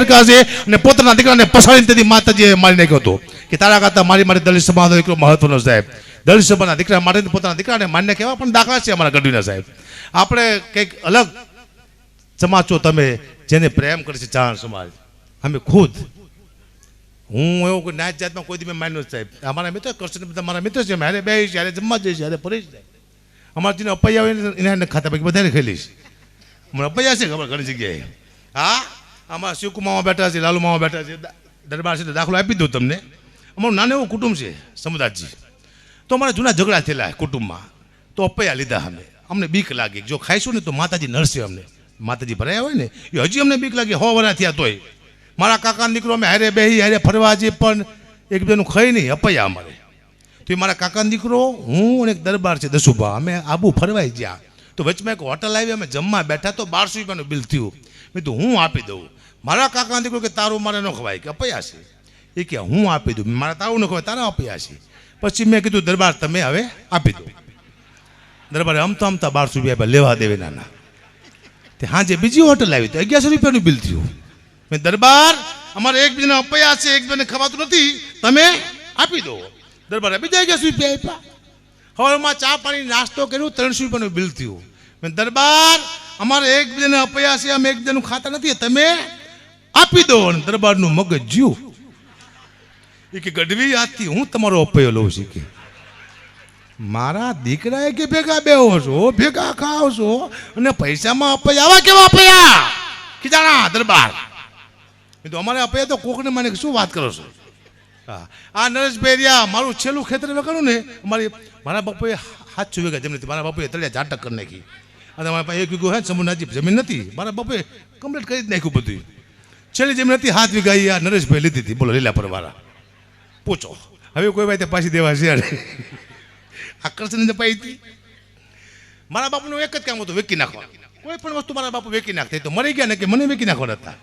હરકા છે અને પોતાના દીકરાને પસાડીને તેથી માતાજીએ મારી નાખ્યો હતો. કે તારા કરતા મારી મારી દલિત સમાજનો દીકરો મહત્વનો સાહેબ. દલિત સભાના દીકરા માટે પોતાના દીકરાને માન્ય કહેવા પણ દાખલા છે અમારા ગઢવીના સાહેબ. આપણે કંઈક અલગ સમાજ તમે, જેને પ્રેમ કરે છે સમાજ. અમે ખુદ. હું એવું કોઈ નાચ જાતમાં કોઈ દી માન્યો સાહેબ. અમારા મિત્ર કૃષ્ણ બધા મારા મિત્ર છે મારે બે છે હારે જમવા છીએ, હારે ફરી જાય અમારા જેને અપાઈ એને એને ખાતા પૈકી બધાને ખેલીશ મને અપાઈ છે ખબર ઘણી જગ્યાએ. હા? આમાં શિવકુ મામા બેઠા છે, લાલુમામાં બેઠા છે દરબાર છે દાખલો આપી દઉં તમને. અમારું નાનું એવું કુટુંબ છે, સમુદાયજી. તો અમારા જૂના ઝઘડા થયેલા કુટુંબમાં. તો અપૈયા લીધા અમે અમને બીક લાગી. જો ખાઈશું ને તો માતાજી નરસે અમને. માતાજી ભરાયા હોય ને, એ હજી અમને બીક લાગી. હો વરા થયા તોય. મારા કાકાનો દીકરો, અમે હારે બેહી, હારે ફરવા જઈએ, પણ એકબીજાનું ખાઈ નહીં અપૈયા અમારે. તો એ મારા કાકાનો દીકરો, હું અને એક દરબાર છે, દસુભા. અમે આબુ ફરવાઈ ગયા. તો વચમાં એક હોટલ આવી, અમે જમવા બેઠા, તો બારસો રૂપિયાનું બિલ થયું. મેં તો હું આપી દઉં. મારા કાકાને દીકરો કે તારું મારે ન ખવાય. કે અપાયા છે. એ કે હું આપી દઉં. મારા તારું ન ખવાય, તારા અપાયા છે. પછી મેં કીધું, દરબાર તમે હવે આપી દો. દરબારે અમતા અમતા બારસો રૂપિયા લેવા દેવે નાના. તે હાજે બીજી હોટલ આવી. તો અગિયારસો રૂપિયાનું બિલ થયું. મેં દરબાર, અમારે એકબીજાને અપાયા છે એકબીજાને ખવાતું નથી. તમે આપી દો. દરબારે બીજા અગિયારસો રૂપિયા આપ્યા. હવામાં ચા પાણી, નાસ્તો કર્યો, ત્રણસો રૂપિયાનું બિલ થયું. મેં દરબાર, અમારે એકબીજાને અપાયા છે, અમે એકબીજાનું ખાતા નથી. તમે આપી દો અને દરબારનું મગજ જ્યું એ કે ગઢવી આથી હું તમારો અપયો લઉં છું કે. મારા દીકરાએ કે ભેગા બેહો છો, ભેગા ખાવ છો, અને પૈસામાં અપયા, આવા કેવા અપયા? ખીજાણા દરબાર. એ તો અમારે અપયા તો કોકને મને શું વાત કરો છો? આ નરેશભાઈ બેરિયા મારું છેલ્લું ખેતર મેં કરું ને, અમારી, મારા બાપુએ હાથ છુવે ગયા જમીન મારા બાપુએ તળિયા ઝાટક કરી નાખી. અને મારા પાસે એક વીઘો હે સમૂહનાજી જમીન નથી. મારા બાપુએ કમ્પ્લીટ કરી જ નાખ્યું બધું. છેલ્લી જમીન હતી હાથ વીઘા ઈ આ નરેશભાઈ લીધી હતી. બોલો, લીલા પરવાળા પૂછો. હવે કોઈ ભાઈ પાછી દેવા છે અરે આકર્ષણ પાઈ હતી. મારા બાપુનું એક જ કામ હતું, વેકી નાખવા કોઈ પણ વસ્તુ મારા બાપુ વેકી નાખતા તો મરી ગયા ને કે મને વેકી નાખવાના હતા.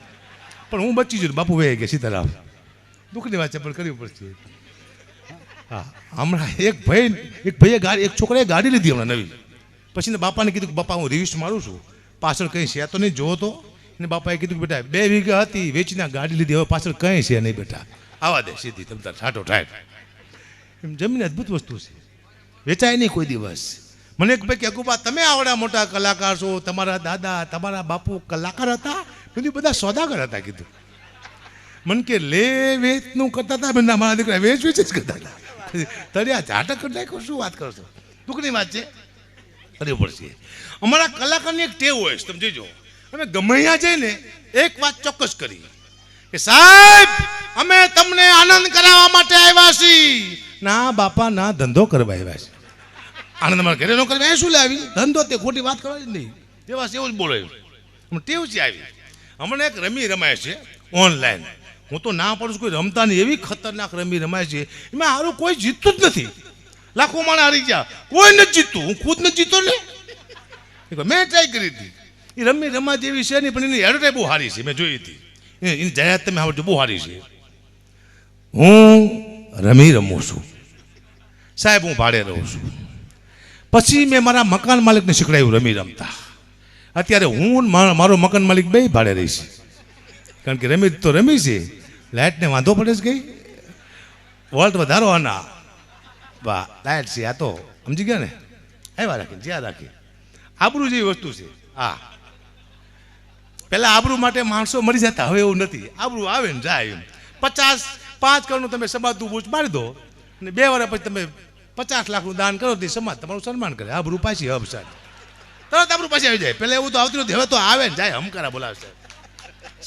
પણ હું બચી જઉં બાપુ વહી ગયા સીતારામ. દુઃખની વાત છે, પણ કરવી પડશે. હા, હમણાં એક ભાઈ, એક ભાઈએ ગાડી, એક છોકરાએ ગાડી લીધી હમણાં નવી. પછી ને બાપાને કીધું કે, બાપા, હું રિવ્યુસ મારું છું. પાછળ કંઈ છે તો નહીં, જોવો તો. એને બાપાએ કીધું બેટા, બે વીઘા હતી, વેચીને ગાડી લીધી, હવે પાછળ કંઈ છે નહીં બેટા. આવા દે સીધી તમતા ઠાઠો ઠાઠ એમ જમીન અદ્ભુત વસ્તુ છે. વેચાય નહીં કોઈ દિવસ. મને એક ભાઈ કે અકુબા, તમે આવડા મોટા કલાકાર છો, તમારા દાદા, તમારા બાપુ કલાકાર હતા? બધું બધા સોદાગર હતા, કીધું. મન કે, લે, વેચનું કરતા હતા? મને મારા દીકરા વેચ વેચ જ કરતા હતા. તળિયા ઝાટક કરી નાખ્યો, શું વાત કરો છો? દુઃખની વાત છે. કરવી પડશે અમારા કલાકારની એક ટેવ હોય છે, તમે જોજો. અમે ગમે ત્યાં જઈને એક વાત ચોક્કસ કરી કે સાહેબ, અમે તમને આનંદ કરાવવા માટે આવ્યા છીએ. ના બાપા, ના, ધંધો કરવા આવ્યા છે. આનંદ અમારા ઘરે નો કરવા શું લાવી? ધંધો તે ખોટી વાત કરવાની જ નહીં. તેવા એવું જ બોલે ટેવ છે આવી. હમણાં એક રમી રમાય છે ઓનલાઈન. હું તો ના પડું છું, કોઈ રમતા નહીં એવી ખતરનાક રમી રમાય છે. એમાં હારું કોઈ જીતતું જ નથી. લાખો માણસ હારી ગયા. કોઈ નથી જીતતું. હું ખુદ નથી જીતો ને. મેં ટ્રાય કરી હતી. એ રમી રમા જેવી છે નહીં, પણ એની એડવર્ટાઈઝ બહુ સારી છે, મેં જોઈ હતી. એની જાહેરાત તમે સાંભળજો, બહુ સારી છે. હું રમી રમું છું. સાહેબ, હું ભાડે રહું છું. પછી મેં મારા મકાન માલિકને શીખડાયું રમી રમતા. અત્યારે હું મારો મકાન માલિક બે ભાડે રહીશ કારણ કે રમી તો રમી છે. લાઇટને વાંધો પડે છે કઈ? વોલ્ટ વધારો આના. વાહ લાઇટ છે, આ તો સમજી ગયા ને? આવ્યા રાખી જ્યાં રાખી આબરૂ જેવી વસ્તુ છે. હા. પહેલા આબરૂ માટે માણસો મરી જતા, હવે એવું નથી. આબરૂ આવે ને જાય એમ. પચાસ, પાંચ કરોડનું તમે સમાજનું બૂચ મારી દો અને બે વર્ષ પછી તમે પચાસ લાખનું દાન કરો તે સમાજ તમારું સન્માન કરે. આબરૂ પાછી હબ સાહેબ. તરત આબરૂ પાછી આવી જાય. પહેલાં એવું તો આવતું નથી. હવે તો આવે ને જાય, હમકારા બોલાવે છે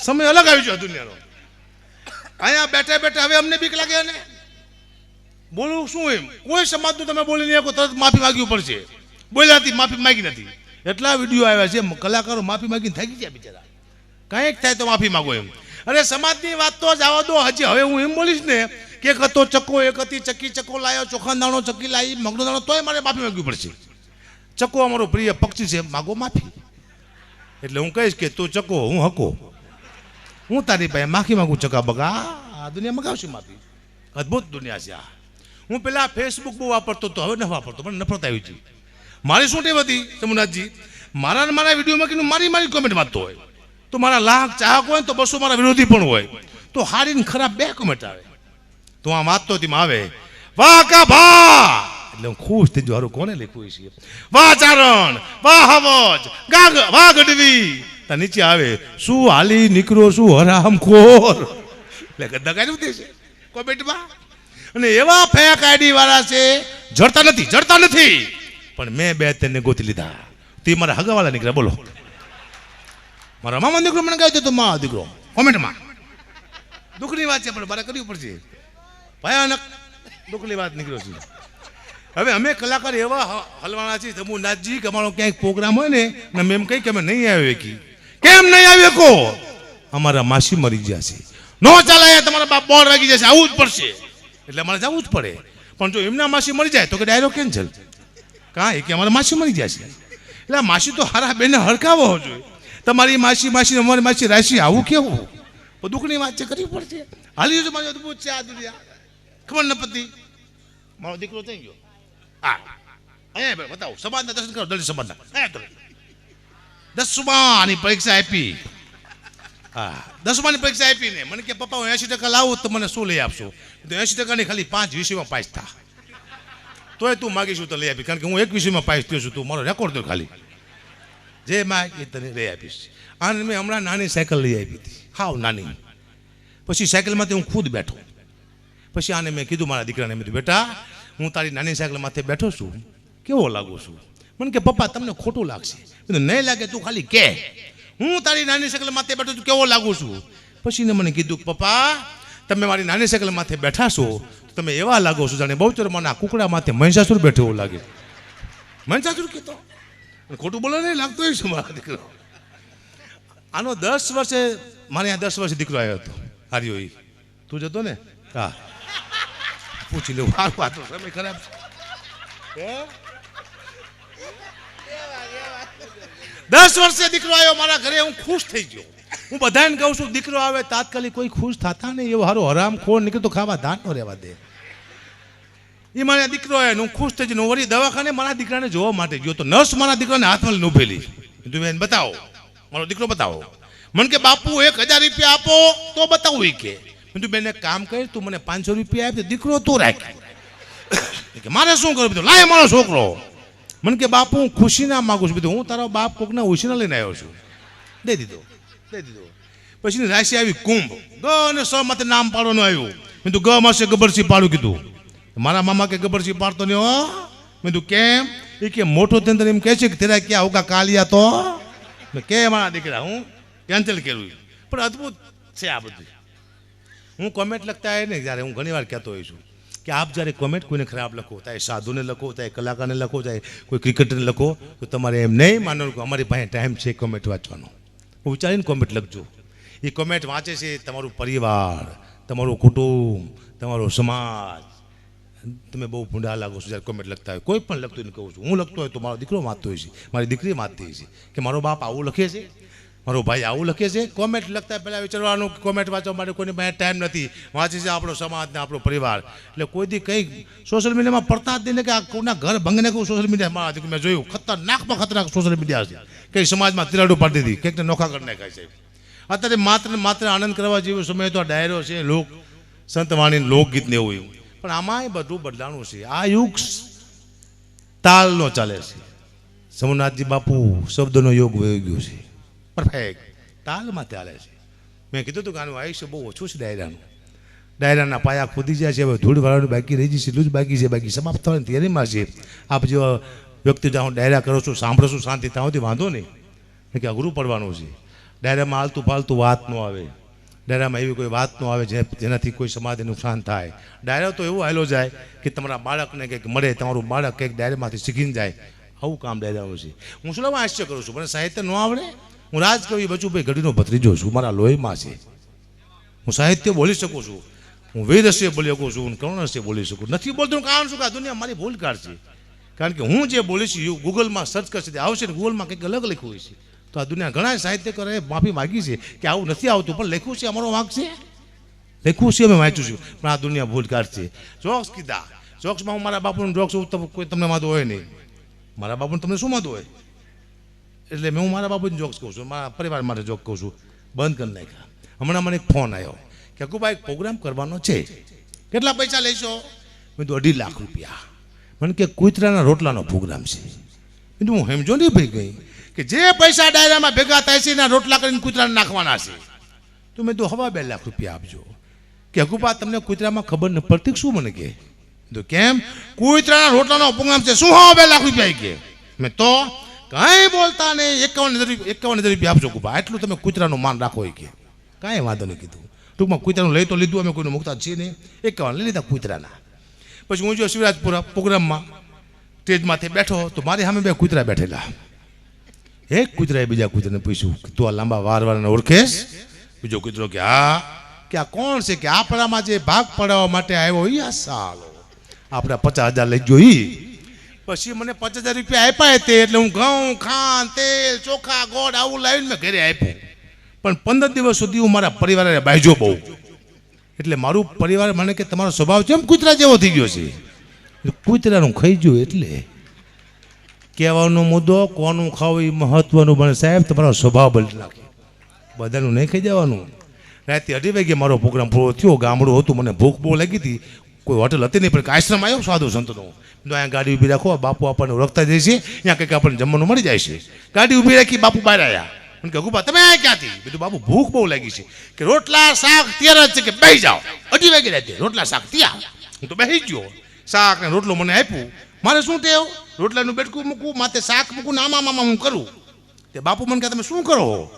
સમય અલગ આવી ગયો દુનિયાનો. અહીંયા બેઠા બેઠા હવે અમને બીક લાગે ને બોલવું શું એમ? કોઈ સમાજનું તમે બોલી નહીં શકો, તરત માફી માગવી પડશે. બોલ્યા હતી માફી માંગી નથી. એટલા વીડિયો આવ્યા છે, કલાકારો માફી માંગીને થાકી ગયા બિચારા. કંઈક થાય તો માફી માંગો એમ. અરે સમાજની વાત તો જવા દો. હજી હવે હું એમ બોલીશ ને કે એક હતો ચક્કો, એક હતી ચક્કી, ચક્કો લાયો, ચોખા દાણો, ચક્કી લાવી મગનો દાણો, તોય મારે માફી માંગવી પડશે. ચક્કો અમારો પ્રિય પક્ષી છે, માગો માફી. એટલે હું કહીશ કે તું ચક્કો, હું હકો. હું તારી પાસે માફી માગું ચકા બગા, આ દુનિયા મગાવશે માફી. અદ્ભુત દુનિયા છે આ. હું પેલા ફેસબુક બહુ વાપરતો હતો, હવે ન વાપરતો પણ નફરત આવી હતી મારી શું ટેવ હતી તમુનાથજી મારા મારા વિડીયોમાં કીધું, મારી મારી કોમેન્ટ વાંચતો હોય. તો મારા લાખ ચાહક હોય તો બસો મારા વિરોધી પણ હોય. તો હારી ને ખરાબ બે કમેન્ટ આવે. તો આમ વાંચતો તેમાં આવે. વાહ કા ભા! એટલે હું ખુશ થઈ હારું, કોને લખ્યું છે? વાહ ચારણ, વાહ હવજ, ગાગ, વાહ ગઢવી. ત્યાં નીચે આવે, શું હાલી નીકળો શું હરામ ખોર? એટલે ગદ્દા કાઢી દે છે કોમેન્ટમાં. અને એવા ફેક આઈડી વાળા છે, જડતા નથી જડતા નથી. પણ મેં બે તેને ગોતી લીધા. તે મારા હગાવાળા નીકળ્યા, બોલો. મારા મામા દીકરો મને કહ્યું તો મા દીકરો કોમેન્ટમાં. દુઃખની વાત છે, પણ મારે કરવી પડશે. ભયાનક દુઃખની વાત નીકળ્યો છે. હવે અમે કલાકાર એવા હલવાના છીએ તમુ નાથજી, કે અમારો ક્યાંક પ્રોગ્રામ હોય ને ને મેમ કહી કે અમે નહીં આવ્યો કી કેમ નહીં આવ્યો કો અમારા માસી મરી ગયા છે. નો ચાલે તમારા બાપ બોર વાગી જશે, આવું જ પડશે. એટલે અમારે જવું જ પડે. પણ જો એમના માસી મરી જાય, તો કે ડાયરો કેન્સલ. એ કે અમારા માસી મરી જાય છે. એટલે માસી તો હારા બેને હડકાવો જોઈએ. તમારી માસી માસી, અમારી માસી રાશી આવું કેવું? તો દુઃખની વાત છે, કરવી પડશે. હાલી જો મારી અદભુત છે આ દુનિયા. ખબર ન પતિ? મારો દીકરો થઈ ગયો. હા. અહીંયા ભાઈ બતાવો. સમાજના દર્શન કરો, દલિત સમાજના. દસમાની પરીક્ષા આપી. હા. દસમાની પરીક્ષા આપી ને મને કે, પપ્પા, હું એસી ટકા લાવું તો મને શું લઈ આપશો? તો એસી ટકાની ખાલી પાંચ વિષયમાં પાસ થા. તોય તું માગીશું તો લઈ આપી, કારણ કે હું એક વિષયમાં પાસ થયો છું, તું મારો રેકોર્ડ દો ખાલી. જે માગી તને લઈ આપીશ. અને મેં હમણાં નાની સાયકલ લઈ આપી હતી. હાવ નાની. પછી સાયકલમાંથી હું ખુદ બેઠો. પછી આને મેં કીધું, મારા દીકરાને મેં કીધું, બેટા, હું તારી નાની સાયકલ બેઠો છું. કેવો લાગુ છું? મને કે, પપ્પા, તમને ખોટું લાગશે. નહીં લાગે, તું ખાલી કે. હું તારી નાની સાયકલ બેઠો છું, કેવો લાગુ છું? પછી એને મને કીધું, પપ્પા, તમે મારી નાની સાયકલ માથે બેઠા છો તમે એવા લાગો છો જાણે બહુ બહુચરમાના કુકડા માથે મહિષાસુર બેઠો એવું લાગે. મહિષાસુર કહેતો ખોટું બોલે નહીં, લાગતો હોય છે મારા દીકરો. આનો દસ વર્ષે, મારે ત્યાં દસ વર્ષે દીકરો આવ્યો હતો, હાર્યો એ તું જતો ને? હા. પૂછી લેવું સારું વાતો સમય ખરાબ દસ વર્ષે દીકરો આવ્યો મારા ઘરે, હું ખુશ થઈ ગયો. હું બધાને કહું છું, દીકરો આવે, તાત્કાલિક કોઈ ખુશ થતા નહીં. એવો હારો હરામ ખોર નીકળતો ખાવા ધાન નો રહેવા દે. એ મારા દીકરો આવ્યો હું ખુશ થઈ જઈને વળી દવાખાને મારા દીકરાને જોવા માટે ગયો તો નર્સ મારા દીકરાને હાથમાં લઈને ઉભેલી કીધું, બેન, બતાવો. મારો દીકરો બતાવો. મને કે, બાપુ, એક હજાર રૂપિયા આપો, તો બતાવું એ કે. કીધું, બેન, એક કામ કર, તું મને પાંચસો રૂપિયા આપ્યો દીકરો તું રાખ. કે, મારે શું કરવું? બધું લાય મારો છોકરો. મને કે, બાપુ, હું ખુશી ના માગું છું. બધું હું તારો બાપ કોકના ઉછીના લઈને આવ્યો છું. દઈ દીધો. દઈ દીધો. પછી રાશિ આવી કુંભ. ગ અને સ માથે નામ પાડવાનું આવ્યું. મેં તું ગ માસે ગબરસી પાડું, કીધું. મારા મામા કે ગબરસી પાડતો નહીં, હો. મેં તું કેમ? એ કે, મોટો તંત્ર એમ કહે છે કે, તેરા ક્યાં હોગા કાલિયા તો? કે મારા દીકરા? હું કેન્સલ કર્યું પણ અદ્ભુત છે આ બધું. હું કોમેન્ટ લખતા હોય ને, જ્યારે હું ઘણી વાર કહેતો હોઉં છું કે, આપ જ્યારે કોમેન્ટ કોઈને ખરાબ લખો, ચાહે સાધુને લખો, ચાહે કલાકારને લખો, ચાહે કોઈ ક્રિકેટરને લખો, તો તમારે એમ નહીં માનવાનું કે અમારી પાસે ટાઈમ છે કોમેન્ટ વાંચવાનો. વિચારીને કોમેન્ટ લખજો. એ કોમેન્ટ વાંચે છે તમારું પરિવાર, તમારું કુટુંબ, તમારો સમાજ. તમે બહુ ભૂંડા લાગો છો, જ્યારે કોમેન્ટ લખતા હોય. કોઈ પણ લખતું કહું છું. હું લખતો હોય તો મારો દીકરો વાંચતો હોય છે. મારી દીકરી વાંચતી હોય છે. કે મારો બાપ આવું લખે છે? મારો ભાઈ આવું લખે છે? કોમેન્ટ લખતા પહેલાં વિચારવાનું કોમેન્ટ વાંચવા માટે કોઈની પાસે ટાઈમ નથી. વાંચે છે આપણો સમાજ ને આપણો પરિવાર. એટલે કોઈ દી કંઈક સોશિયલ મીડિયામાં પડતા જ નહીં કે આ કોઈના ઘર ભંગને કહું સોશિયલ મીડિયા દીકરી મેં જોયું. ખતરનાકમાં ખતરનાક સોશિયલ મીડિયા છે. કંઈ સમાજમાં તિરાડું પાડી દીધી. કંઈકને નોખા કરી નાખાય છે. અત્યારે માત્ર માત્ર આનંદ કરવા જેવો સમય તો આ ડાયરો છે. લોક સંતવાણી લોકગીતને એવું એવું. પણ આમાંય બધું બદલાણું છે. આ યુગ તાલનો ચાલે છે. સોમનાથજી બાપુ શબ્દનો યોગ વહી ગયો છે. પરફેક્ટ તાલમાં ચાલે છે. મેં કીધું હતું કે આનું આયુષ્ય બહુ ઓછું છે ડાયરાનું. ડાયરાના પાયા ખોદી જાય છે, હવે ધૂળ બાકી રહી જશે, એટલું જ બાકી છે, બાકી સમાપ્ત થવાની તૈયારીમાં છે. આપ જેવા વ્યક્તિ જ્યાં હું ડાયરા કરો છું, સાંભળો છું શાંતિ, ત્યાં વાંધો નહીં. કે અઘરું પડવાનું છે. ડાયરામાં હાલતું ફાલતું વાત ન આવે. ડાયરામાં એવી કોઈ વાત ન આવે જેનાથી કોઈ સમાજને નુકસાન થાય. ડાયરો તો એવો હાલો જાય કે તમારા બાળકને કંઈક મળે, તમારું બાળક કંઈક ડાયરામાંથી શીખીને જાય. આવું કામ ડાયરાનું છે. હું શું આશ્ચર્ય કરું છું? મને સાહિત્ય ન આવડે? હું રાજકવિ બચુભાઈ ઘડીનો ભત્રીજો છું, મારા લોહીમાં છે. હું સાહિત્ય બોલી શકું છું. હું વેદસ્ય બોલી શકું છું, હું કરુણસ્ય બોલી શકું નથી બોલતો કારણ શું કે દુનિયા મારી ભૂલ કાઢશે કારણ કે હું જે બોલીશ ગૂગલમાં સર્ચ કરશે, આવશે ને ગૂગલમાં કંઈક અલગ લખ્યું હોય છે. તો આ દુનિયા ઘણા સાહિત્યકારોએ માફી માગી છે કે આવું નથી આવતું, પણ લખ્યું છે, અમારો વાંક છે. લખ્યું છે, અમે વાંચ્યું છું, પણ આ દુનિયા ભૂલકાર છે. જોક્સ કીધા. જોક્સમાં હું મારા બાપુનું જોક્સ કોઈ તમને વાંધો હોય નહીં. મારા બાપુને તમને શું વાંધો હોય? એટલે મેં હું મારા બાપુને જોક્સ કહું છું, મારા પરિવાર માટે જોક કહું છું. બંધ કરી નાખ્યા. હમણાં મને એક ફોન આવ્યો કે, અકુભાઈ, એક પ્રોગ્રામ કરવાનો છે. કેટલા પૈસા લેશો? મેં તો અઢી લાખ રૂપિયા. મને કે, કુતરાના રોટલાનો પ્રોગ્રામ છે. મેં હું હેમજો નહીં ભાઈ ગઈ. કે જે પૈસા ડાયરામાં ભેગા થાય છે, એના રોટલા કરીને કૂતરાને નાખવાના છે. તો મેં તો હવા બે લાખ રૂપિયા આપજો. કે હકુપા તમને કૂતરામાં ખબર ન પડતી શું મને કે તો કેમ? કૂતરાના રોટલાનો પ્રોગ્રામ છે, શું હવા બે લાખ રૂપિયા કે મેં તો કાંઈ બોલતા નહીં, એકાવન હજાર એકાવન હજાર રૂપિયા આપજો કુપા એટલું તમે કૂતરાનું માન રાખો કે કાંઈ વાંધો નહીં કીધું. ટૂંકમાં કૂતરાનું લઈ તો લીધું, અમે કોઈને મૂકતા છીએ નહીં. એકાવન, લઈ લીધા કૂતરાના. પછી હું જો શિવરાજપુરા પ્રોગ્રામમાં સ્ટેજમાંથી બેઠો, તો મારી સામે બે કૂતરા બેઠેલા. એક કૂતરાએ બીજા કૂતરાને પૂછ્યું કે તું આ લાંબા વાર વારને ઓળખેશ? બીજો કૂતરો કે, હા. કે, આ કોણ છે? કે આપણામાં જે ભાગ પડાવવા માટે આવ્યો એ આ સાલો. આપણે પચાસ હજાર લઈ ગયો ઈ. પછી મને પચાસ હજાર રૂપિયા આપ્યા તે એટલે હું ઘઉં, ખાંડ, તેલ, ચોખા, ગોળ આવું લાવીને મેં ઘરે આપ્યું. પણ પંદર દિવસ સુધી હું મારા પરિવારે બાજ્યો બહુ. એટલે મારું પરિવાર મને કે, તમારો સ્વભાવ કેમ કૂતરા જેવો થઈ ગયો છે? કૂતરાનું ખાઈ ગયું એટલે કહેવાનો મુદ્દો, કોનું ખાવું એ મહત્વનું પણ સાહેબ, તમારો સ્વભાવ બદલી નાખે. બધાનું નહીં ખાઈ જવાનું. રાતે અઢી વાગે મારો પ્રોગ્રામ પૂરો થયો, ગામડું હતું, મને ભૂખ બહુ લાગી હતી. કોઈ હોટલ હતી નહીં, પણ આશ્રમ આવ્યો, સાધુ સંતનો. અહીંયા ગાડી ઊભી રાખો બાપુ આપણને ઓળખતા જાય છે. અહીંયા કંઈક આપણને જમવાનું મળી જાય છે. ગાડી ઊભી રાખી, બાપુ બહાર આવ્યા મને કે ગુબા તમે ક્યાંથી? બીજું બાપુ, ભૂખ બહુ લાગી છે. કે રોટલા, શાક, ત્યારે જ છે કે બેસી જાઓ. અઢી વાગે રાતે રોટલા, શાક, ત્યાં. હું તો બેસી ગયો. શાક ને રોટલો મને આપ્યું. મારે શું ટેવ? રોટલાનું બેટકું મૂકવું, માથે શાક મૂકું ને આમાં આમાં હું કરું? તે બાપુ મને કહે, તમે શું કરો?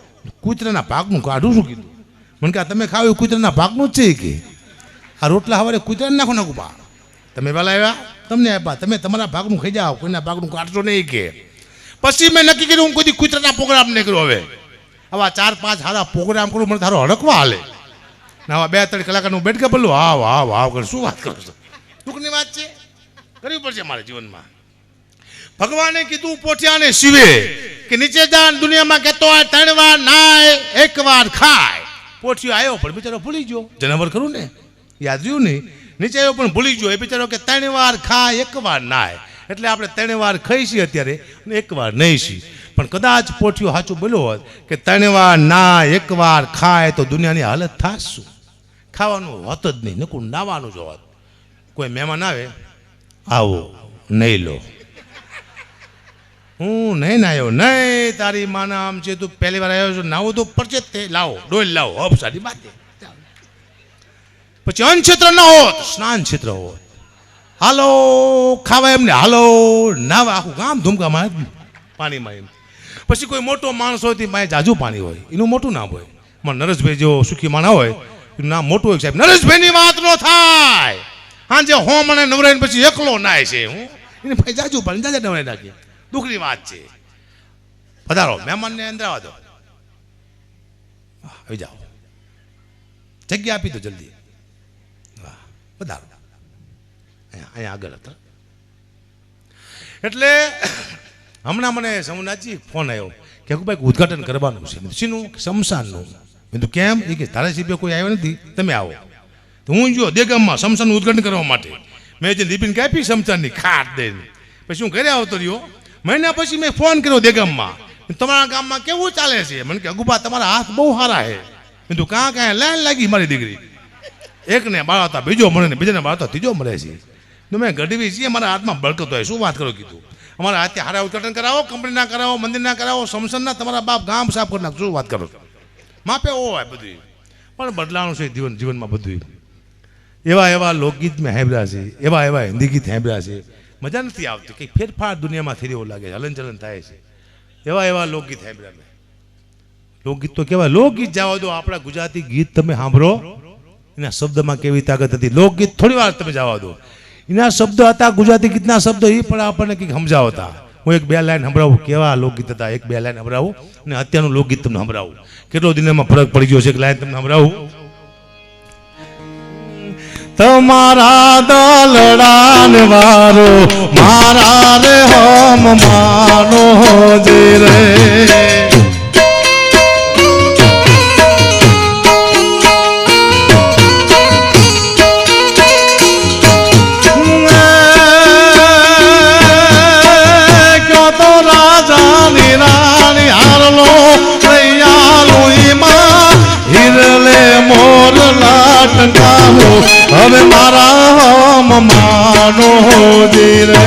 કૂતરાના ભાગનું કાઢું શું કીધું? મને કહે, તમે ખાવ એ કૂતરાના ભાગનું જ છે કે. આ રોટલા સવારે કૂતરાને નાખો નાખું બા તમે વહેલા આવ્યા? તમને આપ્યા. તમે તમારા ભાગનું ખાઈ જાઓ. કોઈના ભાગનું કાઢશો નહીં કે. પછી મેં નક્કી કર્યું, હું કોઈ કૂતરાના પ્રોગ્રામ નહીં કર્યો હવે. આવા ચાર પાંચ સારા પ્રોગ્રામ કરું, મને તારો હડકવા હાલે. આવા બે ત્રણ કલાકારનું બેઠ કે બોલું આવ હાવ હાવ કર શું વાત કરો છો? દુઃખની વાત છે? કરવી પડશે મારા જીવનમાં. ભગવાને કીધું, પોઠિયાને શિવે. કે નીચે જાન દુનિયામાં કહેતો હોય, ત્રણ વાર નાય, એક વાર ખાય. પોઠિયો આવ્યો પણ બિચારો ભૂલી ગયો. જનાવર ખરું ને? યાદ રહ્યું નહીં નીચે આવ્યો પણ ભૂલી ગયો. એ બિચારો કે, ત્રણ વાર ખાય, એક વાર નાય. એટલે આપણે ત્રણ વાર ખાઈ છીએ અત્યારે અને એક વાર નહીં છીએ. પણ કદાચ પોઠિયો સાચું બોલ્યો હોત કે, ત્રણ વાર ના એક વાર ખાય, તો દુનિયાની હાલત થાશ શું? ખાવાનું હોત જ નહીં, નકું નાવાનું જ હોત. કોઈ મહેમાન આવે, આવો, નહીં લો. હું નહીં નાયો, નહીં, તારી માના આમ છે તું પહેલી વાર આવ્યો છો, નાવો તો પરચે જ તે. લાવો, ડોલ લાવો, હપ સારી બાદ પછી અન્નક્ષેત્ર ન હોત સ્નાન ક્ષેત્ર હોત. હાલો, ખાવા એમને, હાલો, નાવા, આખું ગામ ધૂમકામાં પાણીમાં એમ. પછી કોઈ મોટો માણસ હોય તે માએ જાજુ પાણી હોય. એનું મોટું નામ હોય. માં નરેશભાઈ જેવો સુખી માણા હોય, એનું નામ મોટું હોય. સાહેબ, નરેશભાઈની વાત ન થાય. હા જે હોમ મને નવરાઈને પછી એકલો નાય છે હું. એને ભાઈ જાજુ પાણી, જાજા નવરાઈ નાખીએ. દુઃખની વાત છે. પધારો, મહેમાનને અંદર આવવા દો. આવી જાઓ. જગ્યા આપી દો જલ્દી. વાહ, પધારો. અહીંયા આગળ હતા. એટલે હમણાં મને સોમનાથજી ફોન આવ્યો કે ભાઈ ઉદઘાટન કરવાનું છે. શીનું? શમશાનનું. મેં કેમ? એ કે ધારાસભ્ય કોઈ આવ્યો નથી. તમે આવો. તો હું જો દેગામમાં શમશાનનું ઉદઘાટન કરવા માટે. મેં જે લિપિન કાપી શમશાનની, ખાટ દઈને. પછી હું ઘરે આવતો રહ્યો. મહિના પછી મેં ફોન કર્યો દેગમમાં. તમારા ગામમાં કેવું ચાલે છે? મને કે, અગુબા, તમારા હાથ બહુ સારા છે. મેં તું કાં કાંઈ લાઈન લાગી મારી દીકરી. એકને બાળ હતા, બીજો મળે ને બીજાને બાળતા ત્રીજો મળે છે. મેં ગઢવી છીએ, મારા હાથમાં બળકતો હોય શું વાત કરો કીધું? અમારા હાથે હારા ઉદઘાટન કરાવો કંપનીના કરાવો મંદિરના કરાવો સમસનના તમારા બાપ ગામ સાફ કરી નાખો. શું વાત કરો? માપે ઓ હોય બધું. પણ બદલાવાનું છે જીવન, જીવનમાં બધું એવા એવા લોકગીત મેં સાંભળ્યા છે, એવા એવા હિન્દી ગીત સાંભળ્યા છે. મજા નથી આવતી. કંઈક ફેરફાર દુનિયામાં થઈ રહ્યો લાગે છે. હલનચલન થાય છે. એવા એવા લોકગીત સાંભળ્યા મેં લોકગીત તો કેવા લોકગીત જવા દો આપણા ગુજરાતી ગીત તમે સાંભળો. એના શબ્દમાં કેવી તાકાત હતી. લોકગીત થોડી વાર તમે જવા દો એના શબ્દો હતા, ગુજરાતી ગીતના શબ્દ એ પણ આપણને કંઈક સમજાવતા. હું એક બે લાઈન સંભળાવું. કેવા લોકગીત હતા? એક બે લાઈન સંભળાવું. અને અત્યારનું લોકગીત તમને સંભળાવું. કેટલો દિનમાં ફરક પડી ગયો છે? એક લાઈન તમને સંભળાવું. તમારા દલડાન વારો મારા રે હમ માનો જે રે. હવે મારા માનો જી રે.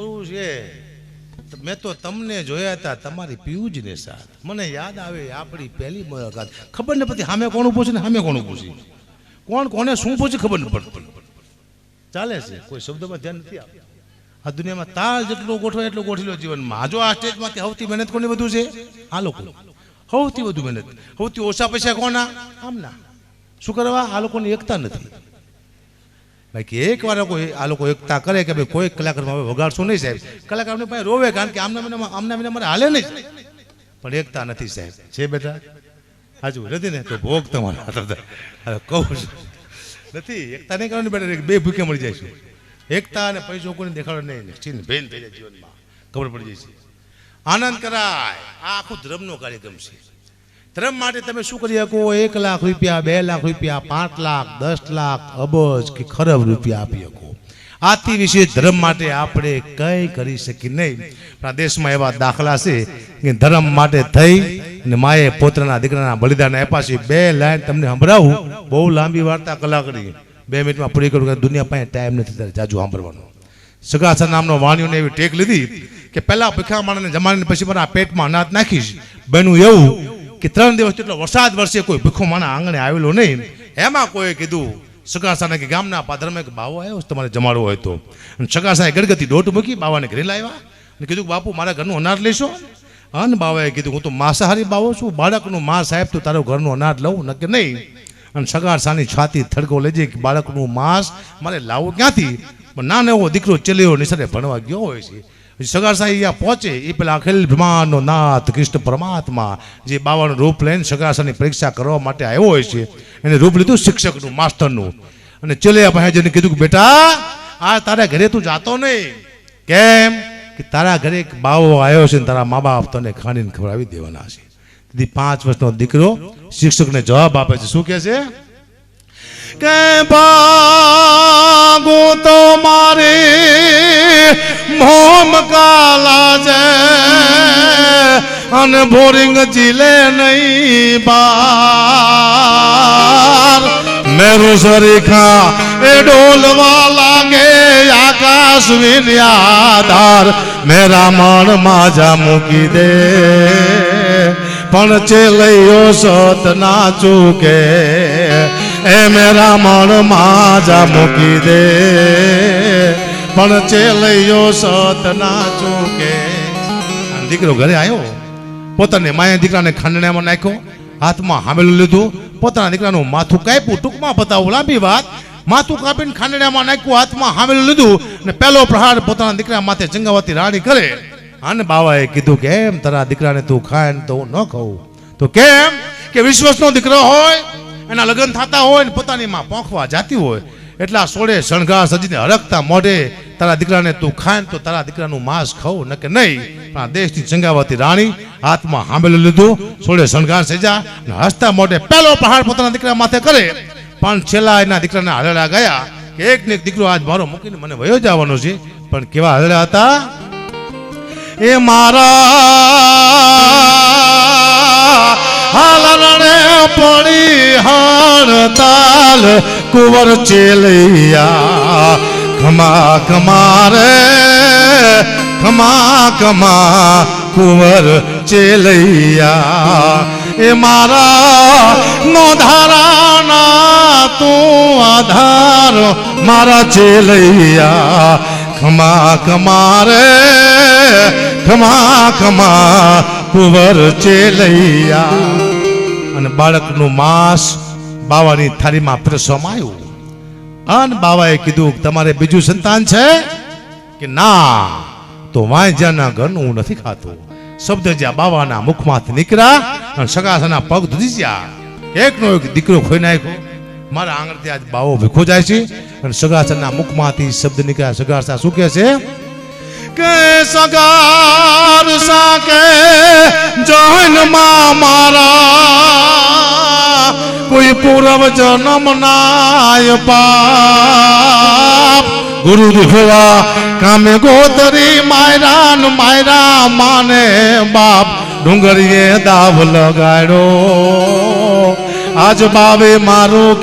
આયા છે, મેં તો તમને જોયા હતા, તમારી પિયુજ ને સાથ. મને યાદ આવે આપણી પહેલી મુલાકાત. ખબર ને પછી સામે કોણ પૂછે ને સામે કોણ પૂછી કોણ કોને શું પૂછે ખબર ન પડતી. ચાલે છે, કોઈ શબ્દમાં ધ્યાન નથી આપતું. આ દુનિયામાં તાર જેટલો ગોઠવાય એટલો ગોઠવી લો જીવનમાં. જો આ સ્ટેજમાંથી સૌથી મહેનત કોની વધુ છે? આ લોકો. સૌથી વધુ મહેનત. સૌથી ઓછા પૈસા કોના? આમના. શું કરવા? આ લોકોની એકતા નથી. બાકી એક વાર કોઈ આ લોકો એકતા કરે કે ભાઈ કોઈ કલાકારમાં હવે વગાડશું નહીં સાહેબ. કલાકારને પાસે રોવે કારણ કે આમના વિના આમના વિના મારે હાલે નહીં. પણ એકતા નથી સાહેબ. છે બેટા? હાજુ નથી ને? તો ભોગ તમારા કહું છું. નથી, એકતા નહીં કરવાની બેટા. બે ભૂખે મળી જાય છે. એકતા અને પૈસો કોઈને દેખાડો નહીં ચીન ભેન થઈ જાય જીવનમાં. ખબર પડી જાય છે. આનંદ કરાય. આ આખું ધર્મનો કાર્યક્રમ છે. ધર્મ માટે તમે શું કરી શકો? એક લાખ રૂપિયા, બે લાખ રૂપિયા, પાંચ લાખ, દસ લાખ, અબજ કે ખરબ રૂપિયા આપી શકો. આથી વિશે ધર્મ માટે આપણે કંઈ કરી શકીએ નહીં. પણ દેશમાં એવા દાખલા છે કે ધર્મ માટે થઈ અને માએ પોતાના દીકરાના બલિદાન આપ્યા છે. બે લાઈન તમને સંભળાવું. બહુ લાંબી વાર્તા કલાકની બે મિનિટમાં પૂરી કરું દુનિયા પાસે ટાઈમ નથી ત્યારે જાજુ સાંભળવાનો. સગાસર નામનો વાણીઓને એવી ટેક લીધી કે પહેલા ભીખા માણસને જમાડીને પછી મારા પેટમાં અનાજ નાખીશ. બન્યું એવું કે ત્રણ દિવસ જેટલો વરસાદ વરસે, કોઈ ભીખો માના આંગણે આવેલો નહીં. એમાં કોઈ કીધું, સગાસાને કે ગામના પાદરમાં એક બાવો આવ્યો તમારે જમાડવો હોય તો. સગાસાએ ગડગતી દોટ મૂકી, બાવાને ઘરે લાવ્યા. અને કીધું, બાપુ, મારા ઘરનું અનાજ લેશો? અને બાવાએ કીધું, હું તો માંસાહારી બાવો છું, બાળકનું માં સાહેબ, તું તારું ઘરનું અનાજ લઉં, ન કે નહીં. અને સગાસાની છાતી થડકો લેજે કે બાળકનું માંસ મારે લાવવું ક્યાંથી? પણ નાનો એવો દીકરો ચેલ્યો નિસરે ભણવા ગયો હોય છે. સાહેબ અહીંયા પહોંચે, એ પેલા અખિલ બ્રહ્માંડનો નાથ કૃષ્ણ પરમાત્મા જે બાવાનું રૂપ લઈને સગાસાની પરીક્ષા કરવા માટે આવ્યો હોય છે, એને રૂપ લીધું શિક્ષકનું માસ્ટરનું અને ચેલ્યા પાસે જેને કીધું કે, બેટા, આ તારા ઘરે તું જાતો નહીં. કેમ? કે તારા ઘરે એક બાવો આવ્યો છે ને તારા મા બાપ તને ખાણીને ખવડાવી દેવાના છે. તેથી પાંચ વર્ષનો દીકરો શિક્ષકને જવાબ આપે છે. શું કહે છે? કે ભાગો તો મારે મોમ કાલા છે. અને બોરિંગ જીલે નહીં બાર મેરું સરીખા એ ડોલવા લાગે, આકાશ વિન્યાધાર મેરા મણ માજા મૂકી દે. પણ ચેલૈયો સત ના ચૂકે. એમ રામણ માજા મૂકી દે. પણ ચેલૈયો સતના ચૂકે. દીકરો ઘરે આવ્યો પોતાને માયા દીકરાને ખાંડણામાં નાખ્યો. હાથમાં હામેલું લીધું. પોતાના દીકરાનું માથું કાપ્યું. ટૂંકમાં બતાવું, લાંબી વાત. માથું કાપીને ખાંડણામાં નાખ્યું, હાથમાં હામેલું લીધું. ને પહેલો પ્રહાર પોતાના દીકરા માથે જંગાવાતી રાણી કરે. અને બાવાએ કીધું કે, એમ તારા દીકરાને તું ખાય તો હું ન ખાઉં. તો કેમ? કે વિશ્વાસનો દીકરો હોય એના લગ્ન થતા હોય ને પોતાની માં પોંખવા જાતી હોય, એટલા સોળે શણગાર સજીને હરકતા મોઢે, તારા દીકરાને તું ખાય તો તારા દીકરાનું માંસ ખાવું ન કે નહીં. પણ આ દેશની ચંગાવતી રાણી હાથમાં હાંભેલું લીધું, સોળે શણગાર સજા અને હસતા મોઢે પહેલો પહાડ પોતાના દીકરા માથે કરે. પણ છેલ્લા એના દીકરાને હરડા ગયા કે એક ને એક દીકરો આજ મારો મૂકીને મને વયો જવાનો છે. પણ કેવા હરડા હતા? એ મારા હાલરણે પડી હડતાલ કુંવર ચેલૈયા. ખમા ખમા રે, ખમા ખમા કુંવર ચેલૈયા. એ મારા નો ધારાના તું આધાર, મારા ચેલૈયા. ખમા ખમા રે, ખમા ખમા કુંવર ચેલૈયા. અને બાળકનું માંસ બાવાની થાળીમાં પીરસવામાં આવ્યું. અને બાવાએ કીધું, તમારે બીજું સંતાન છે? કે, ના, તો વાંજાના ઘરનું હું નથી ખાતો. શબ્દ જ્યાં બાવાના મુખમાંથી નીકળ્યા અને સગાસાના પગ ધૂજી ગયા. એકનો એક દીકરો ખોઈ નાખ્યો. મારા આંગણથી આજ બાવો ભીખો જાય છે. અને સગાસાના મુખમાંથી શબ્દ નીકળ્યા સગાસા શું કહે છે? કે સગાર સાકે જન્મમાં મારા કોઈ પૂર્વ જન્મ નાય પાપ. ગુરુ હોવા કામે ગોતરી માયરા ન માયરા માને બાપ. ડુંગરીએ દાવ લગાડ્યો. આજ બાવે મારું